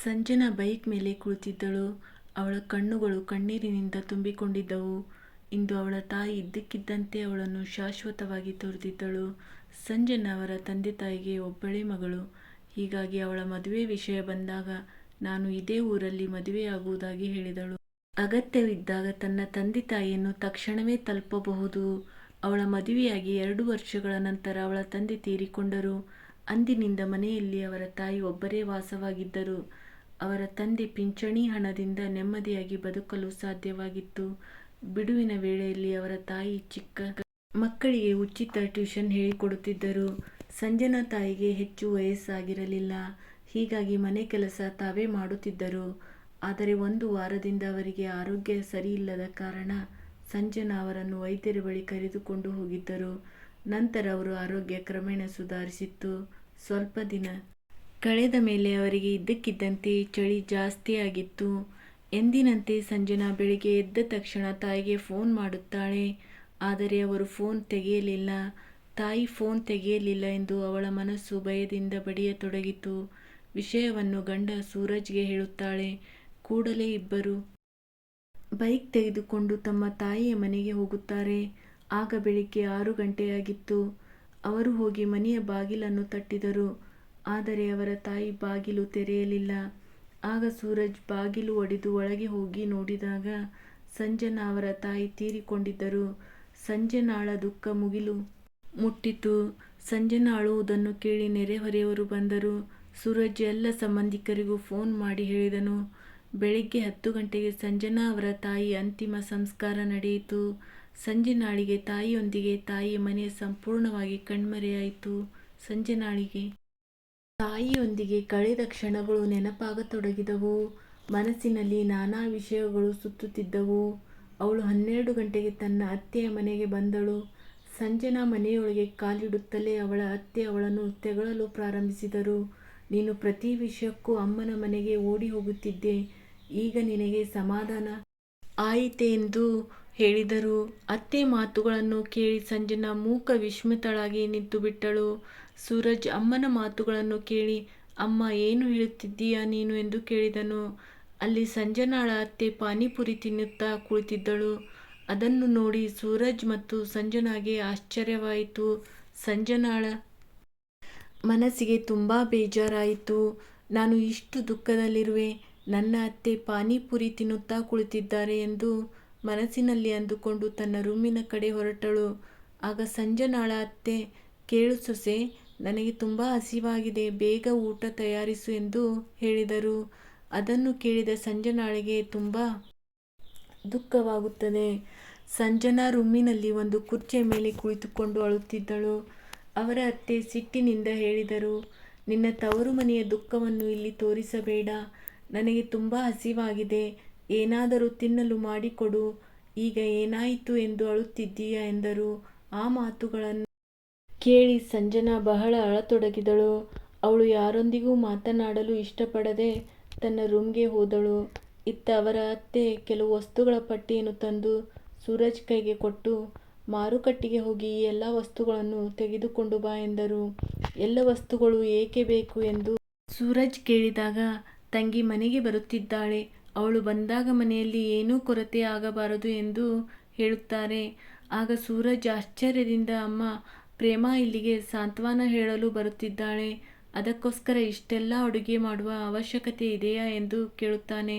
Sanjana bike ಮೇಲೆ ಕುಳಿತಿದ್ದಳು. ಅವಳ ಕಣ್ಣುಗಳು ಕಣ್ಣೀರಿನಿಂದ ತುಂಬಿಕೊಂಡಿದ್ದವು. ಇಂದು ಅವಳ ತಾಯಿ ಇದ್ದಕ್ಕಿದ್ದಂತೆ ಅವಳನ್ನು ಶಾಶ್ವತವಾಗಿ ತೊರೆದಿದ್ದಳು. ಸಂಜನಾ ಅವರ ತಂದೆ-ತಾಯಿಗೆ ಒಬ್ಬಳೇ ಮಗಳು. ಹೀಗಾಗಿ ಅವಳ ಮದುವೆ ವಿಷಯ ಬಂದಾಗ ನಾನು ಇದೇ ಊರಲ್ಲಿ ಮದುವೆಯಾಗುವುದಾಗಿ ಹೇಳಿದಳು. ಅಗತ್ಯವಿದ್ದಾಗ ತನ್ನ ತಂದೆ-ತಾಯಿಯನ್ನು ತಕ್ಷಣವೇ ತಲುಪಬಹುದು. ಅವಳ ಮದುವೆಯಾಗಿ ಎರಡು ವರ್ಷಗಳ ನಂತರ ಅವಳ ತಂದೆ ತೀರಿಕೊಂಡರು. ಅಂದಿನಿಂದ ಮನೆಯಲ್ಲಿ ಅವರ ತಾಯಿ ಒಬ್ಬರೇ ವಾಸವಾಗಿದ್ದರು. ಅವರ ತಂದೆ ಪಿಂಚಣಿ ಹಣದಿಂದ ನೆಮ್ಮದಿಯಾಗಿ ಬದುಕಲು ಸಾಧ್ಯವಾಗಿತ್ತು. ಬಿಡುವಿನ ವೇಳೆಯಲ್ಲಿ ಅವರ ತಾಯಿ ಚಿಕ್ಕ ಮಕ್ಕಳಿಗೆ ಉಚಿತ ಟ್ಯೂಷನ್ ಹೇಳಿಕೊಡುತ್ತಿದ್ದರು. ಸಂಜನಾ ತಾಯಿಗೆ ಹೆಚ್ಚು ವಯಸ್ಸಾಗಿರಲಿಲ್ಲ. ಹೀಗಾಗಿ ಮನೆ ಕೆಲಸ ತಾವೇ ಮಾಡುತ್ತಿದ್ದರು. ಆದರೆ ಒಂದು ವಾರದಿಂದ ಅವರಿಗೆ ಆರೋಗ್ಯ ಸರಿಯಿಲ್ಲದ ಕಾರಣ ಸಂಜನಾ ಅವರನ್ನು ವೈದ್ಯರ ಬಳಿ ಕರೆದುಕೊಂಡು ಹೋಗಿದ್ದರು. ನಂತರ ಅವರು ಆರೋಗ್ಯ ಕ್ರಮೇಣ ಸುಧಾರಿಸಿತ್ತು. ಸ್ವಲ್ಪ ದಿನ ಕಳೆದ ಮೇಲೆ ಅವರಿಗೆ ಇದ್ದಕ್ಕಿದ್ದಂತೆ ಚಳಿ ಜಾಸ್ತಿಯಾಗಿತ್ತು. ಎಂದಿನಂತೆ ಸಂಜನಾ ಬೆಳಿಗ್ಗೆ ಎದ್ದ ತಕ್ಷಣ ತಾಯಿಗೆ ಫೋನ್ ಮಾಡುತ್ತಾಳೆ. ಆದರೆ ಅವರು ಫೋನ್ ತೆಗೆಯಲಿಲ್ಲ. ತಾಯಿ ಫೋನ್ ತೆಗೆಯಲಿಲ್ಲ ಎಂದು ಅವಳ ಮನಸ್ಸು ಭಯದಿಂದ ಬಡಿಯತೊಡಗಿತು. ವಿಷಯವನ್ನು ಗಂಡ ಸೂರಜ್ಗೆ ಹೇಳುತ್ತಾಳೆ. ಕೂಡಲೇ ಇಬ್ಬರು ಬೈಕ್ ತೆಗೆದುಕೊಂಡು ತಮ್ಮ ತಾಯಿಯ ಮನೆಗೆ ಹೋಗುತ್ತಾರೆ. ಆಗ ಬೆಳಿಗ್ಗೆ ಆರು ಗಂಟೆಯಾಗಿತ್ತು. ಅವರು ಹೋಗಿ ಮನೆಯ ಬಾಗಿಲನ್ನು ತಟ್ಟಿದರು. ಆದರೆ ಅವರ ತಾಯಿ ಬಾಗಿಲು ತೆರೆಯಲಿಲ್ಲ. ಆಗ ಸೂರಜ್ ಬಾಗಿಲು ಒಡೆದು ಒಳಗೆ ಹೋಗಿ ನೋಡಿದಾಗ ಸಂಜನಾ ಅವರ ತಾಯಿ ತೀರಿಕೊಂಡಿದ್ದರು. ಸಂಜನಾಳ ದುಃಖ ಮುಗಿಲು ಮುಟ್ಟಿತು. ಸಂಜನಾ ಅಳುವುದನ್ನು ಕೇಳಿ ನೆರೆಹೊರೆಯವರು ಬಂದರು. ಸೂರಜ್ ಎಲ್ಲ ಸಂಬಂಧಿಕರಿಗೂ ಫೋನ್ ಮಾಡಿ ಹೇಳಿದನು. ಬೆಳಿಗ್ಗೆ ಹತ್ತು ಗಂಟೆಗೆ ಸಂಜನಾ ಅವರ ತಾಯಿ ಅಂತಿಮ ಸಂಸ್ಕಾರ ನಡೆಯಿತು. ಸಂಜನಾಳಿಗೆ ತಾಯಿಯೊಂದಿಗೆ ತಾಯಿಯ ಮನೆ ಸಂಪೂರ್ಣವಾಗಿ ಕಣ್ಮರೆಯಾಯಿತು. ಸಂಜನಾಳಿಗೆ ತಾಯಿಯೊಂದಿಗೆ ಕಳೆದ ಕ್ಷಣಗಳು ನೆನಪಾಗತೊಡಗಿದವು. ಮನಸ್ಸಿನಲ್ಲಿ ನಾನಾ ವಿಷಯಗಳು ಸುತ್ತುತ್ತಿದ್ದವು. ಅವಳು ಹನ್ನೆರಡು ಗಂಟೆಗೆ ತನ್ನ ಅತ್ತೆಯ ಮನೆಗೆ ಬಂದಳು. ಸಂಜನಾ ಮನೆಯೊಳಗೆ ಕಾಲಿಡುತ್ತಲೇ ಅವಳ ಅತ್ತೆ ಅವಳನ್ನು ತೆಗಳಲು ಪ್ರಾರಂಭಿಸಿದರು. ನೀನು ಪ್ರತಿ ವಿಷಯಕ್ಕೂ ಅಮ್ಮನ ಮನೆಗೆ ಓಡಿ ಹೋಗುತ್ತಿದ್ದೆ. ಈಗ ನಿನಗೆ ಸಮಾಧಾನ ಆಯಿತೆಂದು ಹೇಳಿದರು. ಅತ್ತೆ ಮಾತುಗಳನ್ನು ಕೇಳಿ ಸಂಜನಾ ಮೂಕ ವಿಸ್ಮಿತಳಾಗಿ ನಿಂತುಬಿಟ್ಟಳು. ಸೂರಜ್ ಅಮ್ಮನ ಮಾತುಗಳನ್ನು ಕೇಳಿ ಅಮ್ಮ ಏನು ಹೇಳುತ್ತಿದ್ದೀಯಾ ನೀನು ಎಂದು ಕೇಳಿದನು. ಅಲ್ಲಿ ಸಂಜನಾಳ ಅತ್ತೆ ಪಾನಿಪುರಿ ತಿನ್ನುತ್ತಾ ಕುಳಿತಿದ್ದಳು. ಅದನ್ನು ನೋಡಿ ಸೂರಜ್ ಮತ್ತು ಸಂಜನಾಗೆ ಆಶ್ಚರ್ಯವಾಯಿತು. ಸಂಜನಾಳ ಮನಸ್ಸಿಗೆ ತುಂಬ ಬೇಜಾರಾಯಿತು. ನಾನು ಇಷ್ಟು ದುಃಖದಲ್ಲಿರುವೆ. ನನ್ನ ಅತ್ತೆ ಪಾನಿಪುರಿ ತಿನ್ನುತ್ತಾ ಕುಳಿತಿದ್ದಾರೆ ಎಂದು ಮನಸ್ಸಿನಲ್ಲಿ ಅಂದುಕೊಂಡು ತನ್ನ ರೂಮಿನ ಕಡೆ ಹೊರಟಳು. ಆಗ ಸಂಜನಾಳ ಅತ್ತೆ ಕೇಳು ಸೊಸೆ, ನನಗೆ ತುಂಬ ಹಸಿವಾಗಿದೆ. ಬೇಗ ಊಟ ತಯಾರಿಸು ಎಂದು ಹೇಳಿದರು. ಅದನ್ನು ಕೇಳಿದ ಸಂಜನಾಳಿಗೆ ತುಂಬ ದುಃಖವಾಗುತ್ತದೆ. ಸಂಜನಾ ರೂಮಿನಲ್ಲಿ ಒಂದು ಕುರ್ಚಿಯ ಮೇಲೆ ಕುಳಿತುಕೊಂಡು ಅಳುತ್ತಿದ್ದಳು. ಅವರ ಅತ್ತೆ ಸಿಟ್ಟಿನಿಂದ ಹೇಳಿದರು. ನಿನ್ನ ತವರು ಮನೆಯ ದುಃಖವನ್ನು ಇಲ್ಲಿ ತೋರಿಸಬೇಡ. ನನಗೆ ತುಂಬ ಹಸಿವಾಗಿದೆ. ಏನಾದರೂ ತಿನ್ನಲು ಮಾಡಿಕೊಡು. ಈಗ ಏನಾಯಿತು ಎಂದು ಅಳುತ್ತಿದ್ದೀಯಾ ಎಂದರು. ಆ ಮಾತುಗಳನ್ನು ಕೇಳಿ ಸಂಜನಾ ಬಹಳ ಅಳತೊಡಗಿದಳು. ಅವಳು ಯಾರೊಂದಿಗೂ ಮಾತನಾಡಲು ಇಷ್ಟಪಡದೆ ತನ್ನ ರೂಮ್ಗೆ ಹೋದಳು. ಇತ್ತ ಅವರ ಅತ್ತೆ ಕೆಲವು ವಸ್ತುಗಳ ಪಟ್ಟಿಯನ್ನು ತಂದು ಸೂರಜ್ ಕೈಗೆ ಕೊಟ್ಟು, ಮಾರುಕಟ್ಟೆಗೆ ಹೋಗಿ ಈ ಎಲ್ಲ ವಸ್ತುಗಳನ್ನು ತೆಗೆದುಕೊಂಡು ಬಾ ಎಂದರು. ಎಲ್ಲ ವಸ್ತುಗಳು ಏಕೆ ಬೇಕು ಎಂದು ಸೂರಜ್ ಕೇಳಿದಾಗ ತಂಗಿ ಮನೆಗೆ ಬರುತ್ತಿದ್ದಾಳೆ. ಅವಳು ಬಂದಾಗ ಮನೆಯಲ್ಲಿ ಏನೂ ಕೊರತೆ ಆಗಬಾರದು ಎಂದು ಹೇಳುತ್ತಾರೆ. ಆಗ ಸೂರಜ್ ಆಶ್ಚರ್ಯದಿಂದ ಅಮ್ಮಾ, ಪ್ರೇಮಾ ಇಲ್ಲಿಗೆ ಸಾಂತ್ವನ ಹೇಳಲು ಬರುತ್ತಿದ್ದಾಳೆ. ಅದಕ್ಕೋಸ್ಕರ ಇಷ್ಟೆಲ್ಲ ಅಡುಗೆ ಮಾಡುವ ಅವಶ್ಯಕತೆ ಇದೆಯಾ ಎಂದು ಕೇಳುತ್ತಾನೆ.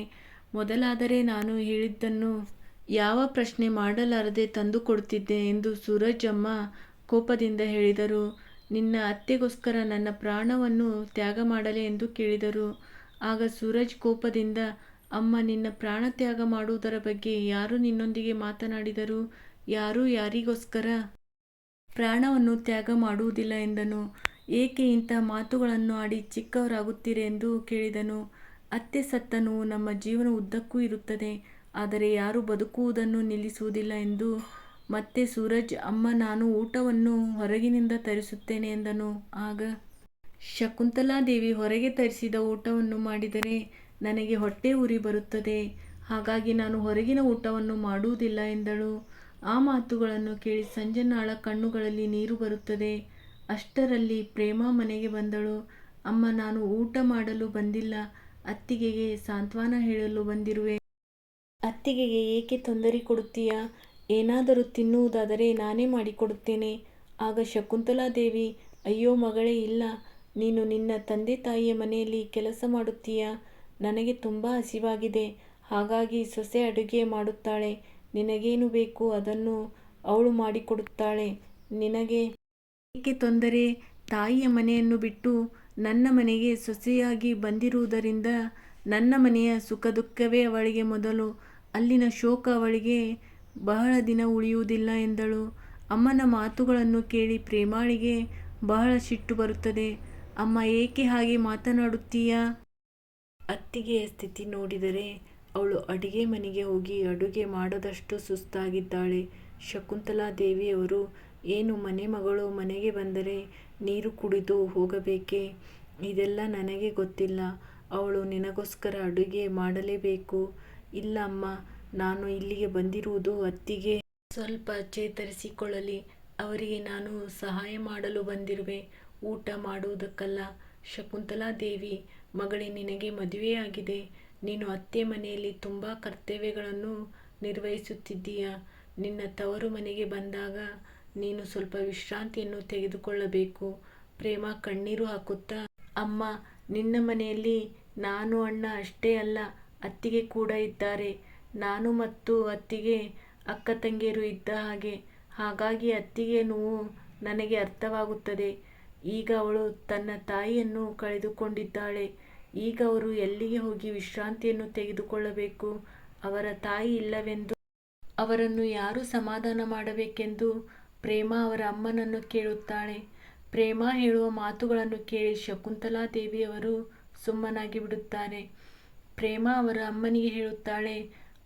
ಮೊದಲಾದರೆ ನಾನು ಹೇಳಿದ್ದನ್ನು ಯಾವ ಪ್ರಶ್ನೆ ಮಾಡಲಾರದೆ ತಂದು ಕೊಡುತ್ತಿದ್ದೆ ಎಂದು ಸೂರಜ್ ಅಮ್ಮ ಕೋಪದಿಂದ ಹೇಳಿದರು. ನಿನ್ನ ಅತ್ತೆಗೋಸ್ಕರ ನನ್ನ ಪ್ರಾಣವನ್ನು ತ್ಯಾಗ ಮಾಡಲೇ ಎಂದು ಕೇಳಿದರು. ಆಗ ಸೂರಜ್ ಕೋಪದಿಂದ, ಅಮ್ಮ ನಿನ್ನ ಪ್ರಾಣ ತ್ಯಾಗ ಮಾಡುವುದರ ಬಗ್ಗೆ ಯಾರು ನಿನ್ನೊಂದಿಗೆ ಮಾತನಾಡಿದರು. ಯಾರು ಯಾರಿಗೋಸ್ಕರ ಪ್ರಾಣವನ್ನು ತ್ಯಾಗ ಮಾಡುವುದಿಲ್ಲ ಎಂದನು. ಏಕೆ ಇಂಥ ಮಾತುಗಳನ್ನು ಆಡಿ ಚಿಕ್ಕವರಾಗುತ್ತೀರಿ ಎಂದು ಕೇಳಿದನು. ಅತ್ತೆ ಸತ್ತನು, ನಮ್ಮ ಜೀವನ ಉದ್ದಕ್ಕೂ ಇರುತ್ತದೆ. ಆದರೆ ಯಾರೂ ಬದುಕುವುದನ್ನು ನಿಲ್ಲಿಸುವುದಿಲ್ಲ ಎಂದು ಮತ್ತೆ ಸೂರಜ್, ಅಮ್ಮ, ನಾನು ಊಟವನ್ನು ಹೊರಗಿನಿಂದ ತರಿಸುತ್ತೇನೆ ಎಂದನು. ಆಗ ಶಕುಂತಲಾದೇವಿ ಹೊರಗೆ ತರಿಸಿದ ಊಟವನ್ನು ಮಾಡಿದರೆ ನನಗೆ ಹೊಟ್ಟೆ ಉರಿ ಬರುತ್ತದೆ. ಹಾಗಾಗಿ ನಾನು ಹೊರಗಿನ ಊಟವನ್ನು ಮಾಡುವುದಿಲ್ಲ ಎಂದಳು. ಆ ಮಾತುಗಳನ್ನು ಕೇಳಿ ಸಂಜನಾಳ ಕಣ್ಣುಗಳಲ್ಲಿ ನೀರು ಬರುತ್ತದೆ. ಅಷ್ಟರಲ್ಲಿ ಪ್ರೇಮಾ ಮನೆಗೆ ಬಂದಳು. ಅಮ್ಮ, ನಾನು ಊಟ ಮಾಡಲು ಬಂದಿಲ್ಲ. ಅತ್ತಿಗೆಗೆ ಸಾಂತ್ವನ ಹೇಳಲು ಬಂದಿರುವೆ. ಅತ್ತಿಗೆಗೆ ಏಕೆ ತೊಂದರೆ ಕೊಡುತ್ತೀಯಾ? ಏನಾದರೂ ತಿನ್ನುವುದಾದರೆ ನಾನೇ ಮಾಡಿಕೊಡುತ್ತೇನೆ. ಆಗ ಶಕುಂತಲಾದೇವಿ ಅಯ್ಯೋ ಮಗಳೇ ಇಲ್ಲ. ನೀನು ನಿನ್ನ ತಂದೆ ತಾಯಿಯ ಮನೆಯಲ್ಲಿ ಕೆಲಸ ಮಾಡುತ್ತೀಯಾ? ನನಗೆ ತುಂಬ ಹಸಿವಾಗಿದೆ. ಹಾಗಾಗಿ ಸೊಸೆ ಅಡುಗೆ ಮಾಡುತ್ತಾಳೆ. ನಿನಗೇನು ಬೇಕು ಅದನ್ನು ಅವಳು ಮಾಡಿಕೊಡುತ್ತಾಳೆ. ನಿನಗೆ ಏಕೆ ತೊಂದರೆ? ತಾಯಿಯ ಮನೆಯನ್ನು ಬಿಟ್ಟು ನನ್ನ ಮನೆಗೆ ಸೊಸೆಯಾಗಿ ಬಂದಿರುವುದರಿಂದ ನನ್ನ ಮನೆಯ ಸುಖ ದುಃಖವೇ ಅವಳಿಗೆ ಮೊದಲು. ಅಲ್ಲಿನ ಶೋಕ ಅವಳಿಗೆ ಬಹಳ ದಿನ ಉಳಿಯುವುದಿಲ್ಲ ಎಂದಳು. ಅಮ್ಮನ ಮಾತುಗಳನ್ನು ಕೇಳಿ ಪ್ರೇಮಾಳಿಗೆ ಬಹಳ ಸಿಟ್ಟು ಬರುತ್ತದೆ. ಅಮ್ಮ ಏಕೆ ಹಾಗೆ ಮಾತನಾಡುತ್ತೀಯಾ? ಅತ್ತಿಗೆಯ ಸ್ಥಿತಿ ನೋಡಿದರೆ ಅವಳು ಅಡಿಗೆ ಮನೆಗೆ ಹೋಗಿ ಅಡುಗೆ ಮಾಡದಷ್ಟು ಸುಸ್ತಾಗಿದ್ದಾಳೆ. ಶಕುಂತಲಾ ಶಕುಂತಲಾದೇವಿಯವರು ಏನು ಮನೆ ಮಗಳು ಮನೆಗೆ ಬಂದರೆ ನೀರು ಕುಡಿದು ಹೋಗಬೇಕೇ? ಇದೆಲ್ಲ ನನಗೆ ಗೊತ್ತಿಲ್ಲ. ಅವಳು ನಿನಗೋಸ್ಕರ ಅಡುಗೆ ಮಾಡಲೇಬೇಕು. ಇಲ್ಲ ಅಮ್ಮ, ನಾನು ಇಲ್ಲಿಗೆ ಬಂದಿರುವುದು ಅತ್ತಿಗೆ. ಸ್ವಲ್ಪ ಚೇತರಿಸಿಕೊಳ್ಳಲಿ. ಅವರಿಗೆ ನಾನು ಸಹಾಯ ಮಾಡಲು ಬಂದಿರುವೆ. ಊಟ ಮಾಡುವುದಕ್ಕಲ್ಲ. ಶಕುಂತಲಾ ದೇವಿ, ಮಗಳೇ ನಿನಗೆ ಮದುವೆಯಾಗಿದೆ. ನೀನು ಅತ್ತೆ ಮನೆಯಲ್ಲಿ ತುಂಬ ಕರ್ತವ್ಯಗಳನ್ನು ನಿರ್ವಹಿಸುತ್ತಿದ್ದೀಯ? ನಿನ್ನ ತವರು ಮನೆಗೆ ಬಂದಾಗ ನೀನು ಸ್ವಲ್ಪ ವಿಶ್ರಾಂತಿಯನ್ನು ತೆಗೆದುಕೊಳ್ಳಬೇಕು. ಪ್ರೇಮ ಕಣ್ಣೀರು ಹಾಕುತ್ತಾ, ಅಮ್ಮ, ನಿನ್ನ ಮನೆಯಲ್ಲಿ ನಾನು ಅಣ್ಣ ಅಷ್ಟೇ ಅಲ್ಲ, ಅತ್ತಿಗೆ ಕೂಡ ಇದ್ದಾರೆ. ನಾನು ಮತ್ತು ಅತ್ತಿಗೆ ಅಕ್ಕ ತಂಗಿಯರು ಇದ್ದ ಹಾಗೆ, ಹಾಗಾಗಿ ಅತ್ತಿಗೆ ನೋವು ನನಗೆ ಅರ್ಥವಾಗುತ್ತದೆ. ಈಗ ಅವಳು ತನ್ನ ತಾಯಿಯನ್ನು ಕಳೆದುಕೊಂಡಿದ್ದಾಳೆ. ಈಗ ಅವರು ಎಲ್ಲಿಗೆ ಹೋಗಿ ವಿಶ್ರಾಂತಿಯನ್ನು ತೆಗೆದುಕೊಳ್ಳಬೇಕು? ಅವರ ತಾಯಿ ಇಲ್ಲವೆಂದು ಅವರನ್ನು ಯಾರು ಸಮಾಧಾನ ಮಾಡಬೇಕೆಂದು ಪ್ರೇಮ ಅವರ ಅಮ್ಮನನ್ನು ಕೇಳುತ್ತಾಳೆ. ಪ್ರೇಮ ಹೇಳುವ ಮಾತುಗಳನ್ನು ಕೇಳಿ ಶಕುಂತಲಾ ಶಕುಂತಲಾದೇವಿಯವರು ಸುಮ್ಮನಾಗಿ ಬಿಡುತ್ತಾರೆ. ಪ್ರೇಮ ಅವರ ಅಮ್ಮನಿಗೆ ಹೇಳುತ್ತಾಳೆ,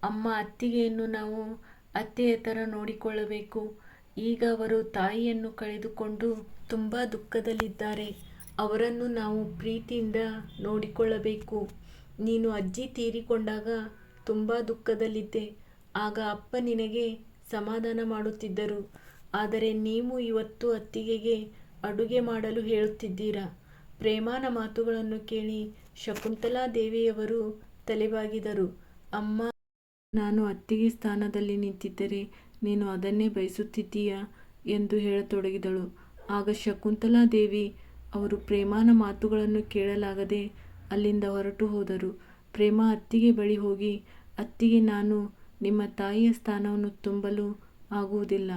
ಅಮ್ಮ, ಅತ್ತಿಗೆಯನ್ನು ನಾವು ಅತ್ತೆಯ ಥರ ನೋಡಿಕೊಳ್ಳಬೇಕು. ಈಗ ಅವರು ತಾಯಿಯನ್ನು ಕಳೆದುಕೊಂಡು ತುಂಬ ದುಃಖದಲ್ಲಿದ್ದಾರೆ. ಅವರನ್ನು ನಾವು ಪ್ರೀತಿಯಿಂದ ನೋಡಿಕೊಳ್ಳಬೇಕು. ನೀನು ಅಜ್ಜಿ ತೀರಿಕೊಂಡಾಗ ತುಂಬ ದುಃಖದಲ್ಲಿದ್ದೆ. ಆಗ ಅಪ್ಪ ನಿನಗೆ ಸಮಾಧಾನ ಮಾಡುತ್ತಿದ್ದರು. ಆದರೆ ನೀವು ಇವತ್ತು ಅತ್ತಿಗೆಗೆ ಅಡುಗೆ ಮಾಡಲು ಹೇಳುತ್ತಿದ್ದೀರಾ? ಪ್ರೇಮಾನ ಮಾತುಗಳನ್ನು ಕೇಳಿ ಶಕುಂತಲಾ ದೇವಿಯವರು ತಲೆಬಾಗಿದರು. ಅಮ್ಮ, ನಾನು ಅತ್ತಿಗೆ ಸ್ಥಾನದಲ್ಲಿ ನಿಂತಿದ್ದರೆ ನೀನು ಅದನ್ನೇ ಬಯಸುತ್ತಿದ್ದೀಯಾ? ಎಂದು ಹೇಳತೊಡಗಿದಳು. ಆಗ ಶಕುಂತಲಾದೇವಿ ಅವರು ಪ್ರೇಮಾನ ಮಾತುಗಳನ್ನು ಕೇಳಲಾಗದೆ ಅಲ್ಲಿಂದ ಹೊರಟು ಹೋದರು. ಪ್ರೇಮ ಅತ್ತಿಗೆ ಬಳಿ ಹೋಗಿ, ಅತ್ತಿಗೆ ನಾನು ನಿಮ್ಮ ತಾಯಿಯ ಸ್ಥಾನವನ್ನು ತುಂಬಲು ಆಗುವುದಿಲ್ಲ,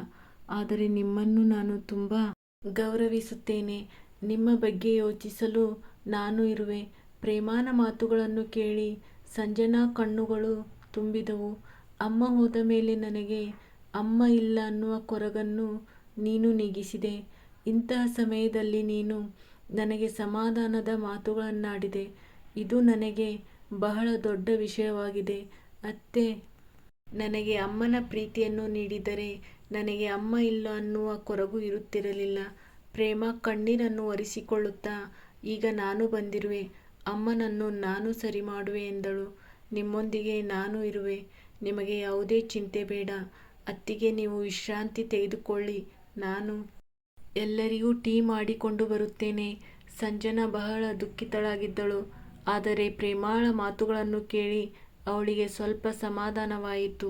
ಆದರೆ ನಿಮ್ಮನ್ನು ನಾನು ತುಂಬ ಗೌರವಿಸುತ್ತೇನೆ. ನಿಮ್ಮ ಬಗ್ಗೆ ಯೋಚಿಸಲು ನಾನು ಇರುವೆ. ಪ್ರೇಮಾನ ಮಾತುಗಳನ್ನು ಕೇಳಿ ಸಂಜನಾ ಕಣ್ಣುಗಳು ತುಂಬಿದವು. ಅಮ್ಮ ಹೋದ ಮೇಲೆ ನನಗೆ, ಅಮ್ಮ ಇಲ್ಲ ಅನ್ನುವ ಕೊರಗನ್ನು ನೀನು ನೀಗಿಸಿದೆ. ಇಂತಹ ಸಮಯದಲ್ಲಿ ನೀನು ನನಗೆ ಸಮಾಧಾನದ ಮಾತುಗಳನ್ನಾಡಿದೆ. ಇದು ನನಗೆ ಬಹಳ ದೊಡ್ಡ ವಿಷಯವಾಗಿದೆ. ಅತ್ತೆ, ನನಗೆ ಅಮ್ಮನ ಪ್ರೀತಿಯನ್ನು ನೀಡಿದರೆ ನನಗೆ ಅಮ್ಮ ಇಲ್ಲ ಅನ್ನುವ ಕೊರಗು ಇರುತ್ತಿರಲಿಲ್ಲ. ಪ್ರೇಮ ಕಣ್ಣೀರನ್ನು ಒರೆಸಿಕೊಳ್ಳುತ್ತಾ, ಈಗ ನಾನು ಬಂದಿರುವೆ. ಅಮ್ಮನನ್ನು ನಾನು ಸರಿ ಮಾಡುವೆ ಎಂದಳು. ನಿಮ್ಮೊಂದಿಗೆ ನಾನು ಇರುವೆ. ನಿಮಗೆ ಯಾವುದೇ ಚಿಂತೆ ಬೇಡ. ಅತ್ತಿಗೆ ನೀವು ವಿಶ್ರಾಂತಿ ತೆಗೆದುಕೊಳ್ಳಿ. ನಾನು ಎಲ್ಲರಿಗೂ ಟೀ ಮಾಡಿಕೊಂಡು ಬರುತ್ತೇನೆ. ಸಂಜನಾ ಬಹಳ ದುಃಖಿತಳಾಗಿದ್ದಳು. ಆದರೆ ಪ್ರೇಮಾಳ ಮಾತುಗಳನ್ನು ಕೇಳಿ ಅವಳಿಗೆ ಸ್ವಲ್ಪ ಸಮಾಧಾನವಾಯಿತು.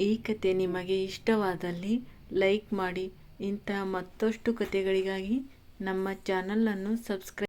ಈ ಕತೆ ನಿಮಗೆ ಇಷ್ಟವಾದಲ್ಲಿ ಲೈಕ್ ಮಾಡಿ. ಇಂತಹ ಮತ್ತಷ್ಟು ಕತೆಗಳಿಗಾಗಿ ನಮ್ಮ ಚಾನಲನ್ನು ಸಬ್ಸ್ಕ್ರೈಬ್